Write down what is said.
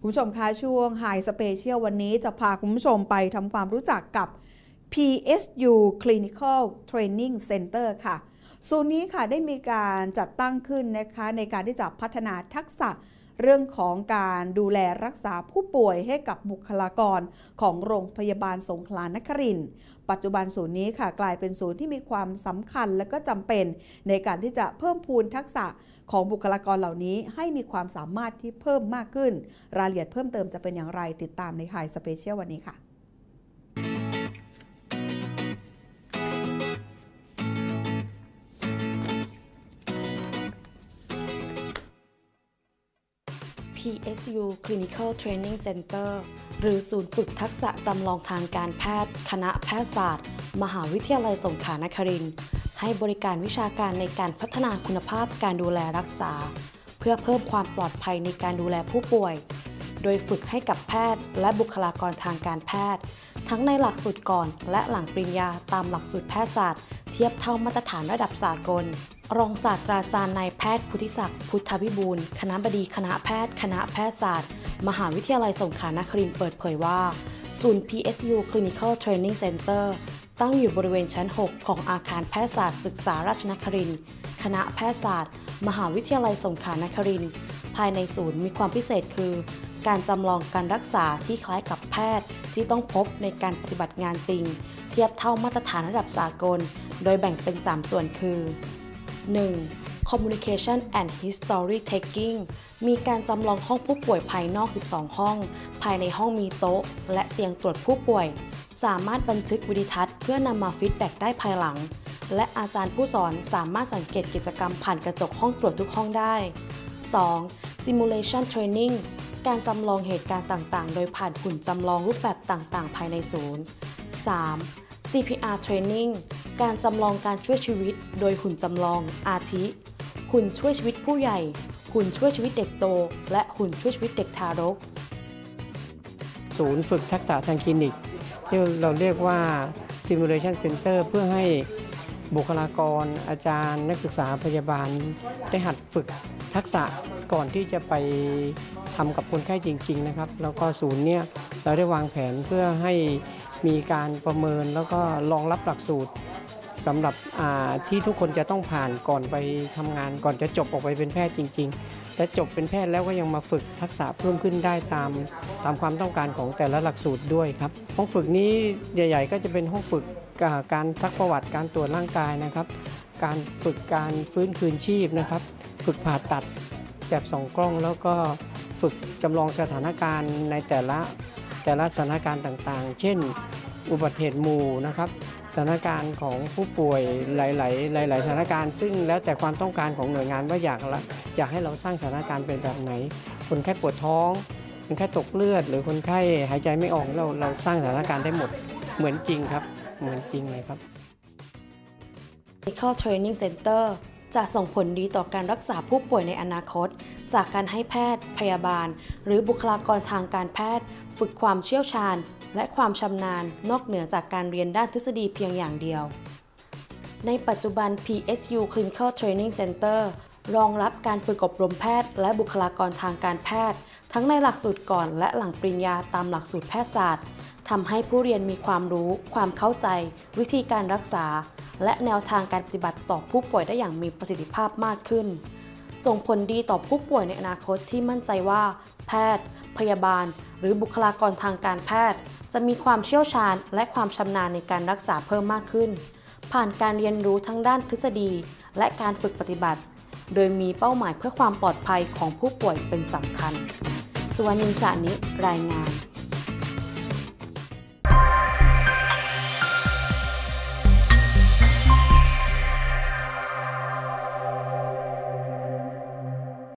คุณผู้ชมคะช่วง High Special วันนี้จะพาคุณผู้ชมไปทำความรู้จักกับ PSU Clinical Training Center ค่ะ ศูนย์นี้ค่ะได้มีการจัดตั้งขึ้นนะคะในการที่จะพัฒนาทักษะ เรื่องของการดูแลรักษาผู้ป่วยให้กับบุคลากรของโรงพยาบาลสงขลานครินปัจจุบันศูนย์นี้ค่ะกลายเป็นศูนย์ที่มีความสำคัญและก็จำเป็น ในการที่จะเพิ่มพูนทักษะของบุคลากรเหล่านี้ ให้มีความสามารถที่เพิ่มมากขึ้น รายละเอียดเพิ่มเติมจะเป็นอย่างไรติดตามในไฮสเปเชียลวันนี้ค่ะ PSU Clinical Training Center หรือศูนย์ฝึกทักษะจำลองทางการแพทย์ คณะแพทยศาสตร์ มหาวิทยาลัยสงขลานครินทร์ให้บริการวิชาการในการพัฒนาคุณภาพการดูแลรักษา เพื่อเพิ่มความปลอดภัยในการดูแลผู้ป่วย โดยฝึกให้กับแพทย์และบุคลากรทางการแพทย์ ทั้งในหลักสูตรก่อนและหลังปริญญาตามหลักสูตรแพทยศาสตร์ เทียบเท่ามาตรฐานระดับสากล รองศาสตราจารย์นายแพทย์พุทธิศักดิ์พุทธวิบูลคณะบดีคณะแพทย์ คณะแพทยศาสตร์ มหาวิทยาลัยสงขลานครินทร์เปิดเผยว่า ศูนย์ PSU Clinical Training Center ตั้งอยู่บริเวณชั้น 6 ของอาคารแพทยศาสตร์ศึกษาราชนครินทร์คณะแพทยศาสตร์ มหาวิทยาลัยสงขลานครินทร์ภายในศูนย์มีความพิเศษคือ การจำลองการรักษาที่คล้ายกับแพทย์ที่ต้องพบในการปฏิบัติงานจริง เทียบเท่ามาตรฐานระดับสากล โดยแบ่งเป็น 3 ส่วนคือ 1. Communication and History Taking มีการจำลองห้องผู้ป่วยภายนอก 12 ห้อง ภายในห้องมีโต๊ะ และเตียงตรวจผู้ป่วย สามารถบันทึกวิดีทัศน์เพื่อนำมาฟีดแบ็กได้ภายหลัง และอาจารย์ผู้สอนสามารถสังเกตกิจกรรมผ่านกระจกห้องตรวจทุกห้องได้ 2. Simulation Training การจำลองเหตุการณ์ต่างๆ โดยผ่านหุ่นจำลองรูปแบบต่างๆ ภายในศูนย์ 3. CPR Training การจำลองการช่วยชีวิต โดยหุ่นจำลอง อาทิ หุ่นช่วยชีวิตผู้ใหญ่ หุ่นช่วยชีวิตเด็กโต และหุ่นช่วยชีวิตเด็กทารก ศูนย์ฝึกทักษะทางคลินิก ที่เราเรียกว่า Simulation Center เพื่อให้บุคลากร อาจารย์นักศึกษาพยาบาล ได้หัดฝึกทักษะก่อนที่จะไปทำกับคนไข้จริง ๆ นะครับ แล้วก็ศูนย์เนี่ยเราได้วางแผนเพื่อให้ มีการประเมินแล้วก็รองรับหลักสูตรสำหรับที่ทุกคนจะต้องผ่านก่อนไปทำงาน ก่อนจะจบออกไปเป็นแพทย์จริง ๆ และจบเป็นแพทย์แล้วก็ยังมาฝึกทักษะเพิ่มขึ้นได้ตามตามความต้องการของแต่ละหลักสูตรด้วยครับห้องฝึกนี้ใหญ่ ๆ ก็จะเป็นห้องฝึกการซักประวัติการตรวจร่างกายนะครับ การฝึกการฟื้นคืนชีพนะครับ ฝึกผ่าตัดแบบสองกล้องแล้วก็ฝึกจำลองสถานการณ์ในแต่ละ แต่ละสถานการณ์ต่างๆ เช่น อุบัติเหตุหมู่นะครับสถานการณ์ของผู้ป่วยหลาย ๆ หลาย ๆ สถานการณ์ซึ่งแล้วแต่ความต้องการของหน่วยงานว่าอยากละอยากให้เราสร้างสถานการณ์เป็นแบบไหน คนไข้ปวดท้องคนไข้ตกเลือด หรือคนไข้หายใจไม่ออกเราเราสร้างสถานการณ์ได้หมดเหมือนจริงครับ เหมือนจริงเลยครับ Clinical Training Center จะส่งผลดีต่อการรักษาผู้ป่วยในอนาคต จากการให้แพทย์ พยาบาล หรือบุคลากรทางการแพทย์ ฝึกความเชี่ยวชาญ และความชำนาญนอกเหนือจากการเรียนด้านทฤษฎีเพียงอย่างเดียว ในปัจจุบัน PSU Clinical Training Center รองรับการฝึกอบรมแพทย์และบุคลากรทางการแพทย์ ทั้งในหลักสูตรก่อนและหลังปริญญาตามหลักสูตรแพทยศาสตร์ทำให้ผู้เรียนมีความรู้ ความเข้าใจ วิธีการรักษา และแนวทางการปฏิบัติต่อผู้ป่วยได้อย่างมีประสิทธิภาพมากขึ้น ส่งผลดีต่อผู้ป่วยในอนาคตที่มั่นใจว่า แพทย์ พยาบาล หรือบุคลากรทางการแพทย์ จะมีความเชี่ยวชาญและความชำนาญในการรักษาเพิ่มมากขึ้น ผ่านการเรียนรู้ทั้งด้านทฤษฎี และการฝึกปฏิบัติ โดยมีเป้าหมายเพื่อความปลอดภัยของผู้ป่วยเป็นสำคัญ สุวรรณินสานิรายงาน